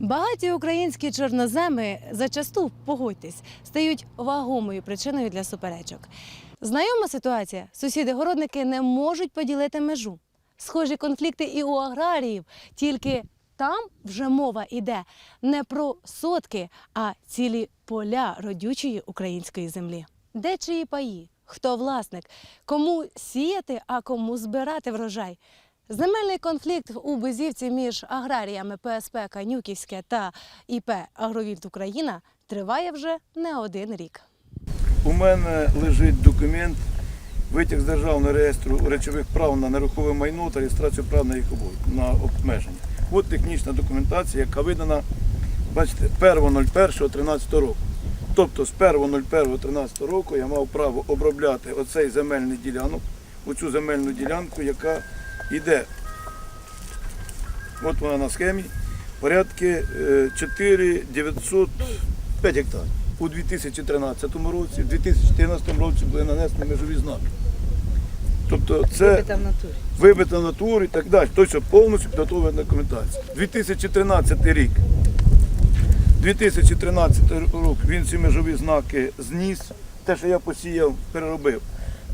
Багаті українські чорноземи зачасту, погодьтесь, стають вагомою причиною для суперечок. Знайома ситуація: сусіди-городники не можуть поділити межу. Схожі конфлікти і у аграріїв, тільки там вже мова йде не про сотки, а цілі поля родючої української землі. Де чиї паї? Хто власник? Кому сіяти, а кому збирати врожай? Земельний конфлікт у Безівці між аграріями ПСП Канюківське та ІП Агровільт Україна триває вже не один рік. У мене лежить документ, витяг з державного реєстру речових прав на нерухове майно та реєстрацію прав на їх на обмеження. От технічна документація, яка видана, бачите, 1.01.13 року. Тобто з 1.01.13 року я мав право обробляти оцей земельний ділянок, оцю земельну ділянку, яка йде. От вона на схемі. Порядки е, 4905 гектарів. У 2013 році, в 2014 році були нанесені межові знаки. Тобто це Вибита в натурі. вибита і так далі. Тобто повністю підготовлена документація. 2013 рік. 2013 рік він ці межові знаки зніс. Те, що я посіяв, переробив.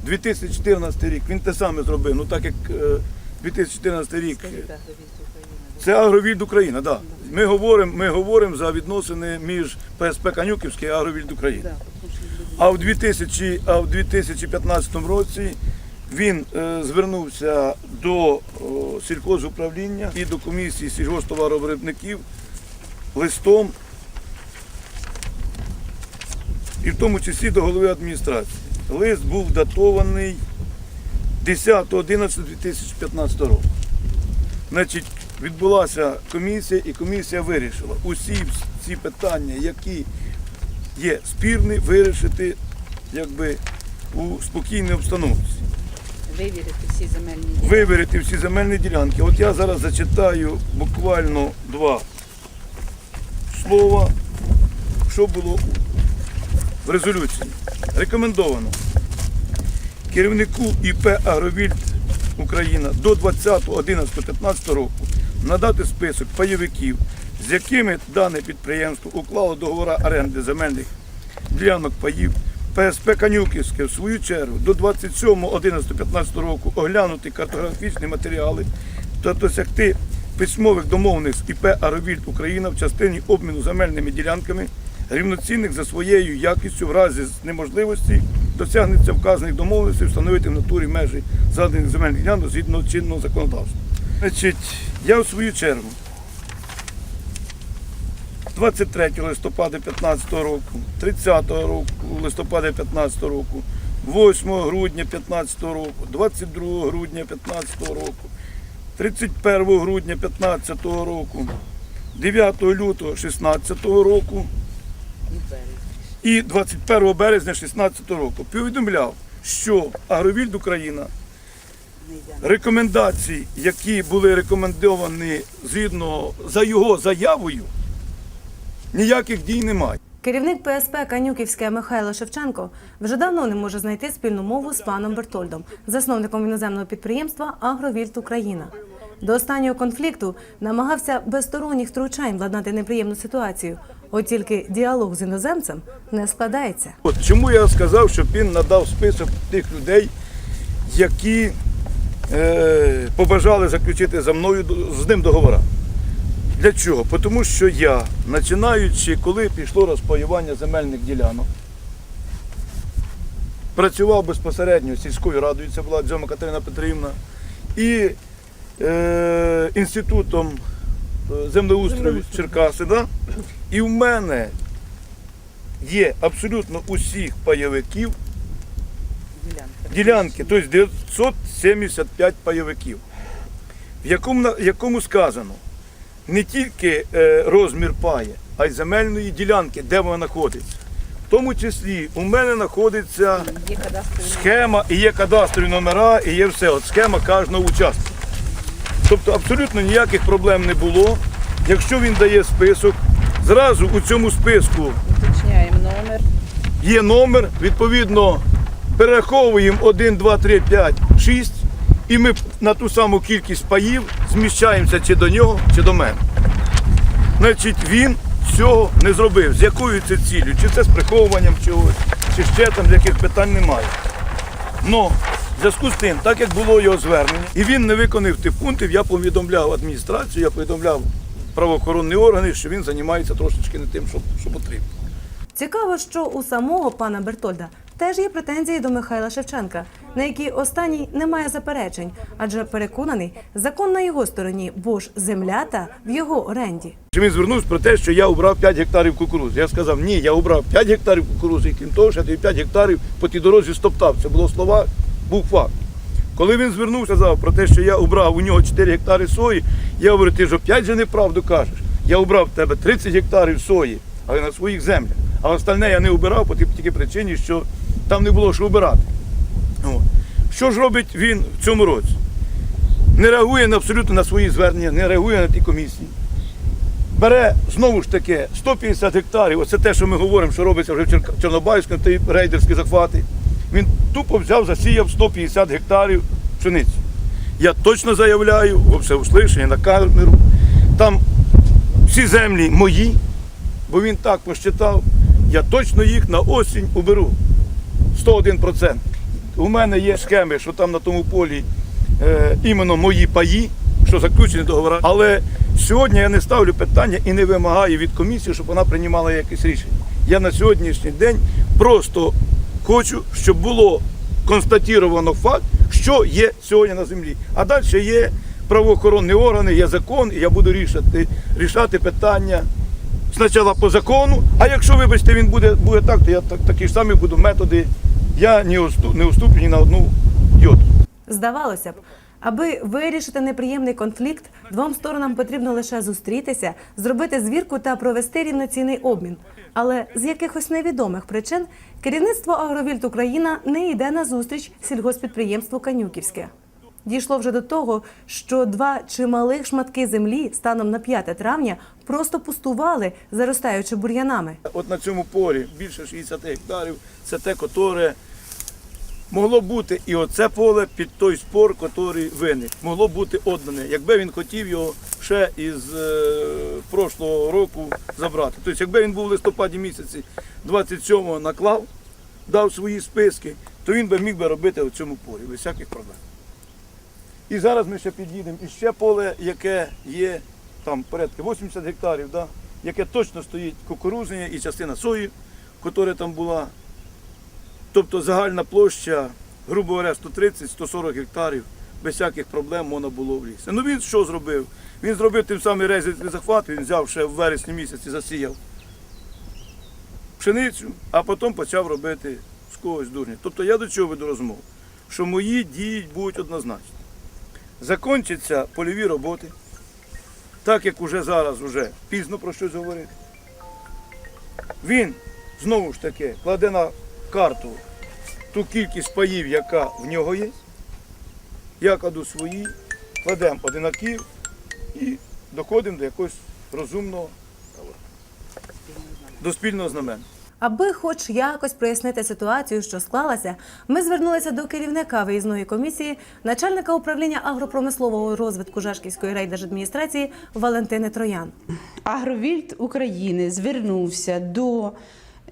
2014 рік він те саме зробив. Ну так як е, 2014 рік Скажіть, Агровіст України. це Агровільд Україна, так. Да. Ми говоримо ми говоримо за відносини між ПСП Канюківське і Агровільд України. А в 2000, а в 2015 році він е, звернувся до о, сільхозуправління і до комісії сільгосптоваровиробників листом, і в тому числі до голови адміністрації. Лист був датований 10.11.2015 року. Значить, відбулася комісія, і комісія вирішила усі ці питання, які є спірні, вирішити якби, у спокійній обстановці. Вивірити всі земельні ділянки. Виберете всі земельні ділянки. От я зараз зачитаю буквально два слова, що було в резолюції. Рекомендовано керівнику ІП Агровільд Україна до 20.11.15 року надати список пайовиків, з якими дане підприємство уклало договори оренди земельних ділянок паїв. ПСП Канюківське, в свою чергу, до 27.11.15 року оглянути картографічні матеріали та досягти письмових домовленостей ІП Аровільд Україна в частині обміну земельними ділянками, рівноцінних за своєю якістю в разі неможливості досягнеться вказаних домовленостей встановити в натурі межі заданих земельних ділянок згідно чинного законодавства. Значить, я в свою чергу 23 листопада 2015 року, 30 року, листопада 2015 року, 8 грудня 2015 року, 22 грудня 2015 року, 31 грудня 2015 року, 9 лютого 2016 року І березні. і 21 березня 2016 року повідомляв, що Агровільд Україна рекомендації, які були рекомендовані згідно за його заявою, ніяких дій немає. Керівник ПСП Канюківське Михайло Шевченко вже давно не може знайти спільну мову з паном Бертольдом, засновником іноземного підприємства Агровільт Україна. До останнього конфлікту намагався без сторонніх втручань владнати неприємну ситуацію. От тільки діалог з іноземцем не складається. От чому я сказав, щоб він надав список тих людей, які е, побажали заключити за мною з ним договори. Для чого? Тому що я, починаючи, коли пішло розпаювання земельних ділянок, працював безпосередньо сільською радою, це була Дзьома Катерина Петрівна, і е, інститутом е, землеустрою Черкаси. Да? І в мене є абсолютно усіх пайовиків Ділянка. ділянки, тобто 975 пайовиків, в якому, на- якому сказано не тільки е, розмір паї, а й земельної ділянки, де вона знаходиться. В тому числі у мене знаходиться схема, і є кадастрові номера, і є все. От схема кожного участка. Тобто абсолютно ніяких проблем не було. Якщо він дає список, зразу у цьому списку уточняємо номер. є номер, відповідно, перераховуємо 1, 2, 3, 5, 6, і ми на ту саму кількість паїв зміщаємося чи до нього, чи до мене. Значить, він цього не зробив. З якою це ціллю? Чи це з приховуванням чогось, чи ще там з яких питань немає. Но в зв'язку з тим, так як було його звернення, і він не виконав тих пунктів, я повідомляв адміністрацію, я повідомляв правоохоронні органи, що він займається трошечки не тим, що, що потрібно. Цікаво, що у самого пана Бертольда теж є претензії до Михайла Шевченка, на які останній не має заперечень, адже переконаний, закон на його стороні, бо ж земля та в його оренді. Він звернувся про те, що я обрав 5 гектарів кукурузи. Я сказав, ні, я обрав 5 гектарів кукурузи, і крім того, що я 5 гектарів по тій дорозі стоптав. Це було слова, був факт. Коли він звернувся сказав про те, що я обрав у нього 4 гектари сої, я говорю, ти ж опять же неправду кажеш. Я обрав в тебе 30 гектарів сої, але на своїх землях. А остальне я не обирав по тільки причині, що там не було що обирати. Що ж робить він в цьому році? Не реагує абсолютно на свої звернення, не реагує на ті комісії бере знову ж таки 150 гектарів. Оце те, що ми говоримо, що робиться вже в Чорнобайську, ті рейдерські захвати. Він тупо взяв, засіяв 150 гектарів пшениці. Я точно заявляю, во всеуслышання, на камеру, там всі землі мої, бо він так посчитав, я точно їх на осінь уберу. 101%. У мене є схеми, що там на тому полі е, іменно мої паї, що заключені договори. Але сьогодні я не ставлю питання і не вимагаю від комісії, щоб вона приймала якесь рішення. Я на сьогоднішній день просто хочу, щоб було констатовано факт, що є сьогодні на землі. А далі є правоохоронні органи, є закон, і я буду рішати, рішати питання спочатку по закону, а якщо, вибачте, він буде, буде так, то я так, такі ж самі буду методи. Я не, уступ, не уступлю ні на одну йоту. Здавалося б, аби вирішити неприємний конфлікт, двом сторонам потрібно лише зустрітися, зробити звірку та провести рівноцінний обмін. Але з якихось невідомих причин керівництво Агровільт Україна не йде на зустріч сільгоспідприємству Канюківське. Дійшло вже до того, що два чималих шматки землі станом на 5 травня просто пустували, заростаючи бур'янами. От на цьому полі більше 60 гектарів, це те, котре могло бути і оце поле під той спор, який виник. Могло бути оддане, якби він хотів його ще із е, прошлого року забрати. Тобто, якби він був в листопаді місяці 27-го наклав, дав свої списки, то він би міг би робити в цьому полі без всяких проблем. І зараз ми ще під'їдемо і ще поле, яке є там порядка 80 гектарів, да, яке точно стоїть кукурузне і частина сої, яка там була. Тобто загальна площа, грубо говоря, 130-140 гектарів, без всяких проблем можна було влізти. Ну він що зробив? Він зробив тим самий резервний захват, він взяв ще в вересні місяці, засіяв пшеницю, а потім почав робити з когось дурня. Тобто я до чого веду розмову? Що мої дії будуть однозначні. Закінчаться польові роботи, так як уже зараз уже пізно про щось говорити. Він знову ж таки кладе на карту ту кількість паїв, яка в нього є. Я кладу свої, кладемо одинаків і доходимо до якогось розумного до спільного знамена. Аби хоч якось прояснити ситуацію, що склалася, ми звернулися до керівника виїзної комісії, начальника управління агропромислового розвитку Жашківської райдержадміністрації Валентини Троян. Агровільд України звернувся до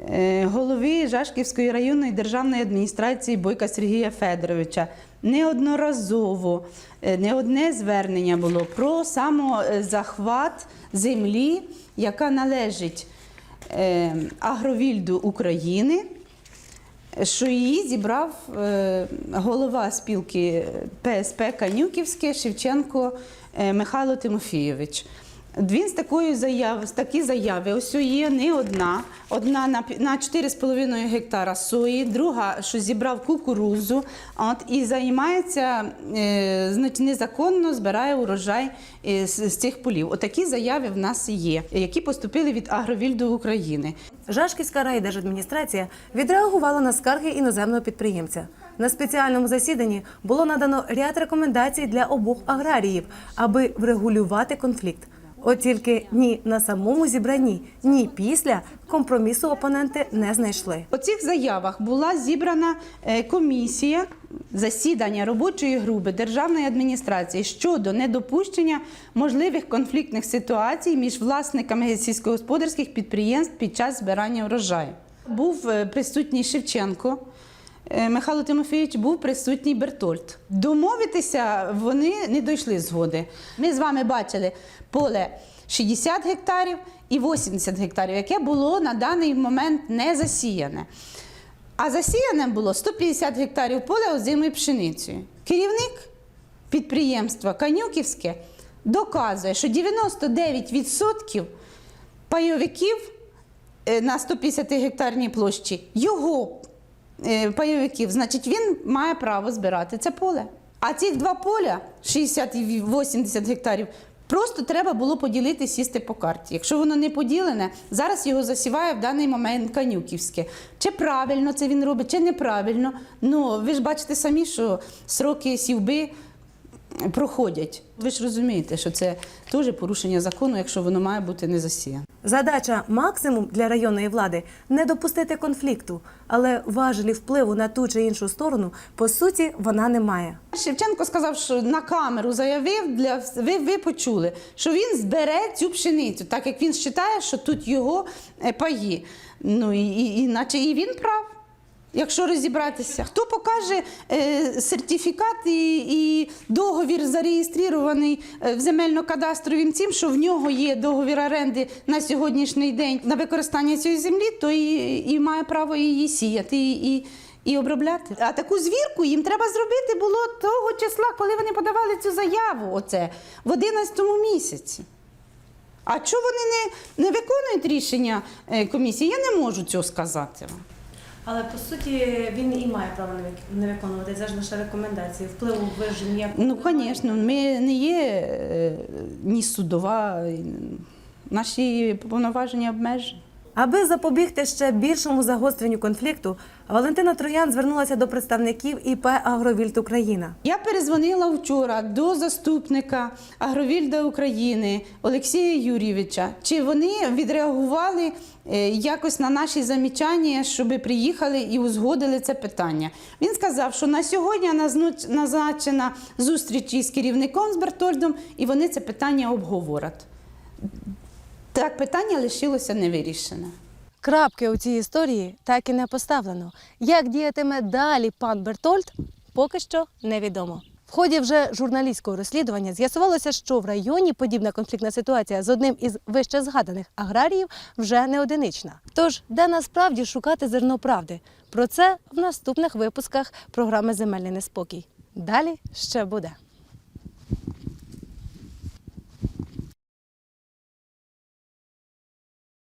е, голови Жашківської районної державної адміністрації Бойка Сергія Федоровича. Неодноразово е, не одне звернення було про самозахват землі, яка належить е, Агровільду України що її зібрав голова спілки ПСП Канюківське Шевченко Михайло Тимофійович. Він з такою заяви, з такі заяви, ось є не одна. Одна на, на 4,5 гектара сої, друга, що зібрав кукурузу, от, і займається е, значить, незаконно збирає урожай е, з, з цих полів. Отакі заяви в нас є, які поступили від Агровільду України. Жашківська райдержадміністрація відреагувала на скарги іноземного підприємця. На спеціальному засіданні було надано ряд рекомендацій для обох аграріїв, аби врегулювати конфлікт. От тільки ні на самому зібранні, ні після компромісу опоненти не знайшли. У цих заявах була зібрана е, комісія засідання робочої групи державної адміністрації щодо недопущення можливих конфліктних ситуацій між власниками сільськогосподарських підприємств під час збирання врожаю. Був е, присутній Шевченко. Е, Михайло Тимофійович був присутній Бертольд. Домовитися вони не дійшли згоди. Ми з вами бачили поле 60 гектарів і 80 гектарів, яке було на даний момент не засіяне. А засіяне було 150 гектарів поля озимою пшеницею. Керівник підприємства Канюківське доказує, що 99% пайовиків е, на 150 гектарній площі його пайовиків, значить, він має право збирати це поле. А ці два поля, 60 і 80 гектарів, просто треба було поділити, сісти по карті. Якщо воно не поділене, зараз його засіває в даний момент Канюківське. Чи правильно це він робить, чи неправильно. Ну, ви ж бачите самі, що сроки сівби проходять. Ви ж розумієте, що це теж порушення закону, якщо воно має бути не засіяне. Задача максимум для районної влади не допустити конфлікту, але важелі впливу на ту чи іншу сторону по суті вона не має. Шевченко сказав, що на камеру заявив для ви, ви почули, що він збере цю пшеницю, так як він вважає, що тут його е, паї. Ну і, і, і наче і він прав. Якщо розібратися, хто покаже е, сертифікат і, і договір зареєстрований е, в земельно-кадастровім цим, що в нього є договір оренди на сьогоднішній день на використання цієї землі, то і, і має право її сіяти і, і, і обробляти. А таку звірку їм треба зробити було того числа, коли вони подавали цю заяву, оце в 11 місяці. А чого вони не, не виконують рішення е, комісії? Я не можу цього сказати вам. Але по суті він і має право не виконувати. Це ж лише рекомендації. Впливу ви ж ніяк. Ну, звісно, ми не є е, ні судова, наші повноваження обмежені. Аби запобігти ще більшому загостренню конфлікту, Валентина Троян звернулася до представників ІП Агровільт Україна. Я перезвонила вчора до заступника Агровільда України Олексія Юрійовича. Чи вони відреагували е, якось на наші замічання, щоб приїхали і узгодили це питання? Він сказав, що на сьогодні назначена зустріч із керівником з Бертольдом, і вони це питання обговорять. Так, питання лишилося невирішене. Крапки у цій історії так і не поставлено. Як діятиме далі пан Бертольд, поки що невідомо. В ході вже журналістського розслідування з'ясувалося, що в районі подібна конфліктна ситуація з одним із вище згаданих аграріїв вже не одинична. Тож, де насправді шукати зерно правди? Про це в наступних випусках програми Земельний неспокій. Далі ще буде.